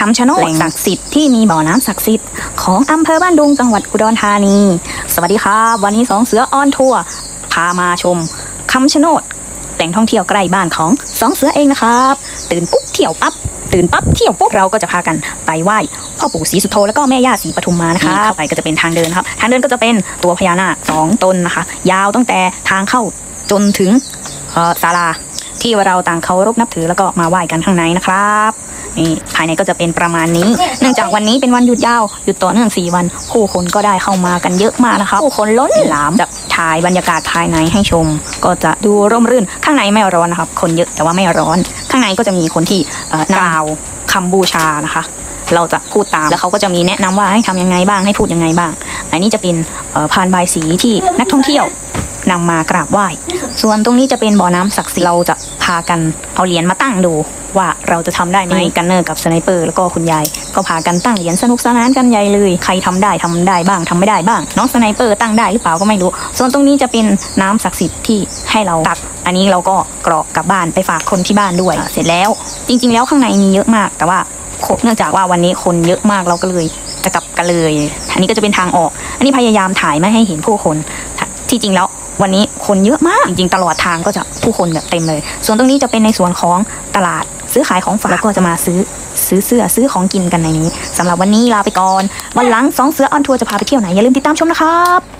คำชะโนดแหล่งศักดิ์สิทธิ์ที่มีบ่อน้ำศักดิ์สิทธิ์ของอำเภอบ้านดุงจังหวัดอุดรธานี สวัสดีครับวันนี้สองเสือออนทัวร์พามาชมคำชะโนดแหล่งท่องเที่ยวใกล้บ้านของสองเสือเองนะครับ ตื่นปุ๊บเที่ยวปั๊บตื่นปั๊บเที่ยวปุ๊บเราก็จะพากันไปไหว้พ่อปู่ศรีสุโธแล้วก็แม่ย่าศรีปทุมมานะคะเข้าไปก็จะเป็นทางเดินครับ ทางเดินก็จะเป็นตัวพญานาคสองตนนะคะ ยาวตั้งแต่ทางเข้าจนถึงเอ่อศาลาที่เราต่างเคารพนับถือแล้วก็มาไหว้กันข้างในนะครับ นี่ภายในก็จะเป็นประมาณนี้ เนื่องจากวันนี้เป็นวันหยุดยาวหยุดต่อเนื่อง 4 วัน ผู้คนก็ได้เข้ามากันเยอะมากนะคะผู้คนล้นหลามจะถ่ายบรรยากาศภายในให้ชม ก็จะดูร่มรื่น ข้างในไม่ร้อนนะครับ คนเยอะแต่ว่าไม่ร้อน ข้างในก็จะมีคนที่กล่าวคำบูชานะคะเราจะพูดตามแล้วเขาก็จะมีแนะนำว่าให้ทำยังไงบ้างให้พูดยังไงบ้าง อันนี้จะเป็นพานบายสีที่นักท่องเที่ยวนำมากราบไหว้ ส่วนตรงนี้จะเป็นบ่อน้ำศักดิ์สิทธิ์เราจะพากันเอาเหรียญมาตั้งดูว่าเราจะทำได้ไหมกันเนอร์กับสไนเปอร์แล้วก็คุณยาย ก็พากันตั้งเหรียญสนุกสนานกันใหญ่เลยใครทำได้ทำได้บ้างทำไม่ได้บ้าง น้องสไนเปอร์ตั้งได้หรือเปล่าก็ไม่รู้ ส่วนตรงนี้จะเป็นน้ำศักดิ์สิทธิ์ที่ให้เราตัก อันนี้เราก็กรอกกลับบ้านไปฝากคนที่บ้านด้วยอะเสร็จแล้ว จริง ๆ แล้วข้างในมีเยอะมาก แต่ว่าเนื่องจากว่าวันนี้คนเยอะมากเราก็เลยจะกลับกันเลย อันนี้ก็จะเป็นทางออก อันนี้พยายามถ่ายไม่ให้เห็นผู้คน ที่จริงแล้ว วันนี้คนเยอะมากจริงๆตลอดทางก็จะผู้คนแบบเต็มเลย ส่วนตรงนี้จะเป็นในส่วนของตลาดซื้อขายของฝากแล้วก็จะมาซื้อซื้อเสื้อซื้อของกินกันในนี้สำหรับวันนี้ลาไปก่อน วันหลังสองเสือออนทัวร์จะพาไปเที่ยวไหนอย่าลืมติดตามชมนะครับ